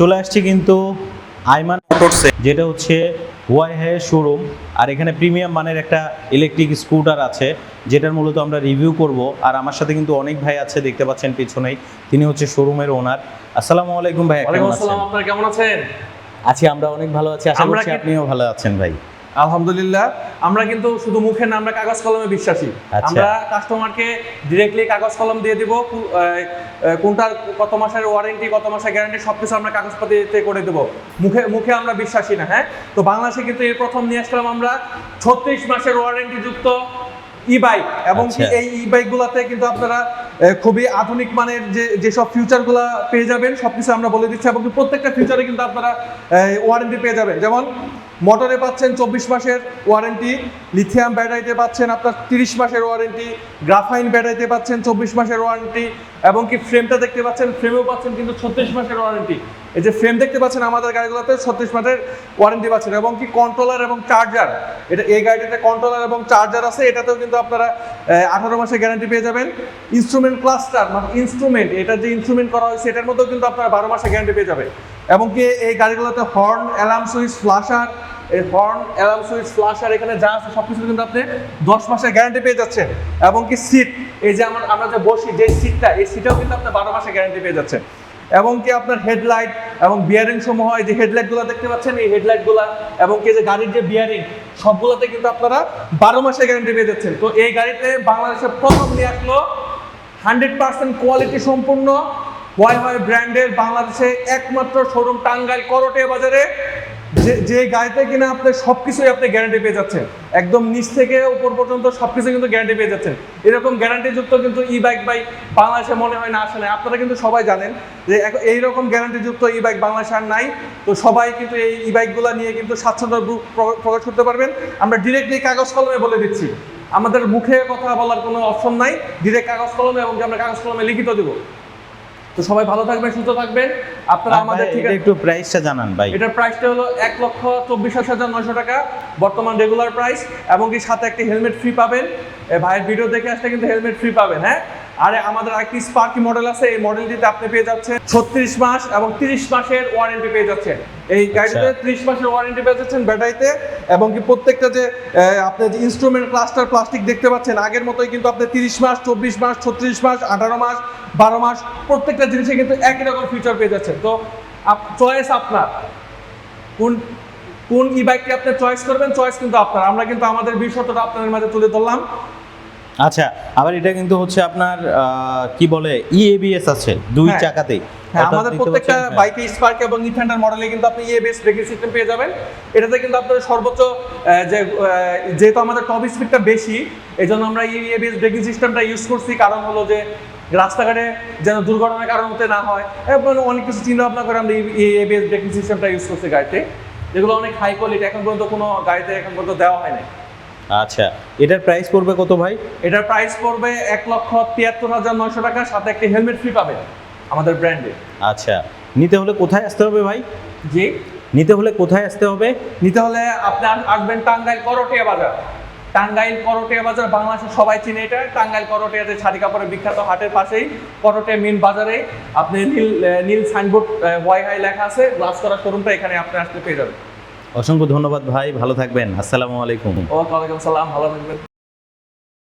চলে আসছি কিন্তু আইমান মোটরসে যেটা হচ্ছে ওয়াই হাই শোরুম আর এখানে প্রিমিয়াম মানের একটা ইলেকট্রিক স্কুটার আছে যেটার মূলত আমরা রিভিউ করব। আর আমার সাথে কিন্তু অনেক ভাই আছে দেখতে পাচ্ছেন পিছনেই। তিনি হচ্ছে শোরুমের ওনার আসসালামু আলাইকুম ভাই আসসালাম আপনারা কেমন আছেন? আছি আমরা অনেক ভালো আছি। আশা করছি আপনিও ভালো আছেন ভাই। আলহামদুলিল্লাহ আমরা কিন্তু শুধু মুখে না আমরা কাগজ কলমে বিশ্বাসী আচ্ছা। আমরা কাস্টমারকে ডিরেক্টলি কাগজ কলম দিয়ে দিব কোনটার কত মাসের ওয়ারেন্টি কত মাসের গ্যারান্টি সবকিছু আমরা কাগজপাতিতে করে দেব মুখে মুখে আমরা বিশ্বাসী না হ্যাঁ তো বাংলাদেশে কিন্তু এই প্রথম নিয়ে আসলাম আমরা ছত্রিশ মাসের ওয়ারেন্টি যুক্ত ই বাইক এবং আচ্ছা। এই ই বাইক বাইকগুলোতে কিন্তু আপনারা খুবই আধুনিক মানের যে যেসব ফিউচারগুলো পেয়ে যাবেন সবকিছু আমরা বলে দিচ্ছি এবং প্রত্যেকটা ফিউচারে কিন্তু আপনারা ওয়ারেন্টি পেয়ে যাবেন যেমন মোটরে পাচ্ছেন চব্বিশ মাসের ওয়ারেন্টি, লিথিয়াম ব্যাটারিতে পাচ্ছেন আপনার তিরিশ মাসের ওয়ারেন্টি, গ্রাফাইন ব্যাটারিতে পাচ্ছেন চব্বিশ মাসের ওয়ারেন্টি, এবং কি ফ্রেমটা দেখতে পাচ্ছেন? ফ্রেমেও পাচ্ছেন কিন্তু ছত্রিশ মাসের ওয়ারেন্টি। এই যে ফ্রেম দেখতে পাচ্ছেন, আমাদের গাড়িগুলোতে ছত্রিশ মাসের ওয়ারেন্টি পাচ্ছেন, এবং কি কন্ট্রোলার এবং চার্জার এটা এই গাড়িটাতে কন্ট্রোলার এবং চার্জার আছে, এটাতেও কিন্তু আপনারা আঠারো মাসের গ্যারান্টি পেয়ে যাবেন। ইনস্ট্রুমেন্ট ক্লাস্টার মানে ইনস্ট্রুমেন্ট এটা যে ইনস্ট্রুমেন্ট করা হয়েছে এটার মধ্যেও কিন্তু আপনারা বারো মাসের গ্যারান্টি পেয়ে যাবেন। এবং কি এই গাড়িগুলোতে হর্ন অ্যালার্ম সুইচ ফ্লাশার এই হর্ন অ্যালার্ম সুইচ ফ্লাশার এখানে যা আছে সব কিছু কিন্তু আপনি দশ মাসের গ্যারান্টি পেয়ে যাচ্ছেন। এবং কি সিট এই যে আমার, আমরা যে বসি, যে সিটটা এই সিটটাও কিন্তু আপনি বারো মাসের গ্যারান্টি পেয়ে যাচ্ছেন এবং কি আপনার হেডলাইট এবং বিয়ারিং সমূহ যে হেডলাইটগুলো দেখতে পাচ্ছেন, এই হেডলাইটগুলো এবং কি যে গাড়ির যে বিয়ারিং সবগুলোতে কিন্তু আপনারা বারো মাসের গ্যারান্টি পেয়ে যাচ্ছেন। তো এই গাড়িতে বাংলাদেশে প্রথম নিয়ে আসলো হান্ড্রেড পার্সেন্ট কোয়ালিটি সম্পূর্ণ ওয়াই ওয়াই ব্র্যান্ডের বাংলাদেশে একমাত্র শোরুম টাঙ্গাইল করটে বাজারে। যে যে গাড়িতে কিনা আপনি সব কিছুই আপনি গ্যারান্টি পেয়ে যাচ্ছেন। একদম নিচ থেকে উপর পর্যন্ত সব কিছু কিন্তু গ্যারান্টি পেয়ে যাচ্ছেন। এরকম গ্যারান্টিযুক্ত কিন্তু ই বাইক বাই বাংলাদেশে মনে হয় না আসে আপনারা কিন্তু সবাই জানেন যে এইরকম গ্যারান্টিযুক্ত ই বাইক বাংলাদেশে আর নাই। তো সবাই কিন্তু এই ই বাইকগুলো নিয়ে কিন্তু স্বাচ্ছন্দ্য প্রকাশ করতে পারবেন। আমরা ডিরেক্টলি কাগজ কলমে বলে দিচ্ছি। আমাদের মুখে কথা বলার কোনো অপশন নাই। ডিরেক্ট কাগজ কলমে এবং আমরা কাগজ কলমে লিখিত দেবো। তো সবাই ভালো থাকবেন সুস্থ থাকবেন। আপনারা আমাদের ঠিক আছে একটু প্রাইসটা জানান ভাই। এটার প্রাইসটা হলো এক লক্ষ চব্বিশ হাজার নয়শো টাকা বর্তমান রেগুলার প্রাইস এবং কি সাথে একটি হেলমেট ফ্রি পাবেন। ভাইয়ের ভিডিও দেখে আসলে কিন্তু হেলমেট ফ্রি পাবেন হ্যাঁ? আর আমাদের আরেকটি স্পার্কি মডেল আছে এই মডেলটিতে আপনি পেয়ে যাচ্ছেন ছত্রিশ মাস এবং তিরিশ মাসের ওয়ারেন্টি পেয়ে যাচ্ছেন। এই গাড়িতে ত্রিশ মাসের ওয়ারেন্টি পেয়ে যাচ্ছেন ব্যাটারিতে এবং কি প্রত্যেকটা যে আপনি যে ইনস্ট্রুমেন্ট ক্লাস্টার প্লাস্টিক দেখতে পাচ্ছেন আগের মতোই কিন্তু আপনি তিরিশ মাস চব্বিশ মাস ছত্রিশ মাস আঠারো মাস বারো মাস প্রত্যেকটা জিনিসে কিন্তু একই রকম ফিচার পেয়ে যাচ্ছেন। তো চয়েস আপনার। কোন কোন ই বাইকটি আপনি চয়েস করবেন চয়েস কিন্তু আপনার। আমরা কিন্তু আমাদের বিশ্বতটা আপনাদের মাঝে তুলে ধরলাম। আচ্ছা আবার এটা কিন্তু হচ্ছে আপনার কি বলে ইএবিএস আছে দুই হ্যাঁ। চাকাতেই। হ্যাঁ আমাদের প্রত্যেকটা হ্যাঁ। বাইকে স্পার্ক এবং ইথান্ডার মডেলে কিন্তু আপনি ইএবিএস ব্রেকিং সিস্টেম পেয়ে যাবেন। এটাতে কিন্তু আপনার সর্বোচ্চ যে যেহেতু আমাদের টপ স্পিডটা বেশি এই জন্য আমরা ইএবিএস ব্রেকিং সিস্টেমটা ইউজ করছি। কারণ হলো যে রাস্তাঘাটে যেন দুর্ঘটনার কারণ হতে না হয় এবং অনেক কিছু চিন্তা ভাবনা করে আমরা ইএবিএস ব্রেকিং সিস্টেমটা ইউজ করছি গাড়িতে। যেগুলো অনেক হাই কোয়ালিটি এখন পর্যন্ত কোনো গাড়িতে এখন পর্যন্ত দেওয়া হয় না আচ্ছা। এটার প্রাইস পড়বে কত ভাই? এটার প্রাইস পড়বে এক লক্ষ তিয়াত্তর হাজার নয়শো টাকা সাথে একটি হেলমেট ফ্রি পাবেন আমাদের ব্র্যান্ডে আচ্ছা। নিতে হলে কোথায় আসতে হবে ভাই? জি? নিতে হলে কোথায় আসতে হবে? নিতে হলে আপনি আসবেন টাঙ্গাইল করটিয়া বাজার। টাঙ্গাইল করটিয়া বাজার বাংলাদেশের সবাই চিনে এটা। টাঙ্গাইল করটিয়া যে শাড়ি কাপড়ের বিখ্যাত হাটের পাশেই করটিয়া মেন বাজারে আপনি নীল নীল সাইনবোর্ড ওয়াই হাই লেখা আছে। গ্লাস করা শোরুমটা এখানে আপনি আসতে পেয়ে যাবেন। অসংখ্য ধন্যবাদ ভাই ভালো থাকবেন। আসসালামু আলাইকুম। ওয়ালাইকুম আসসালাম ভালো থাকবেন।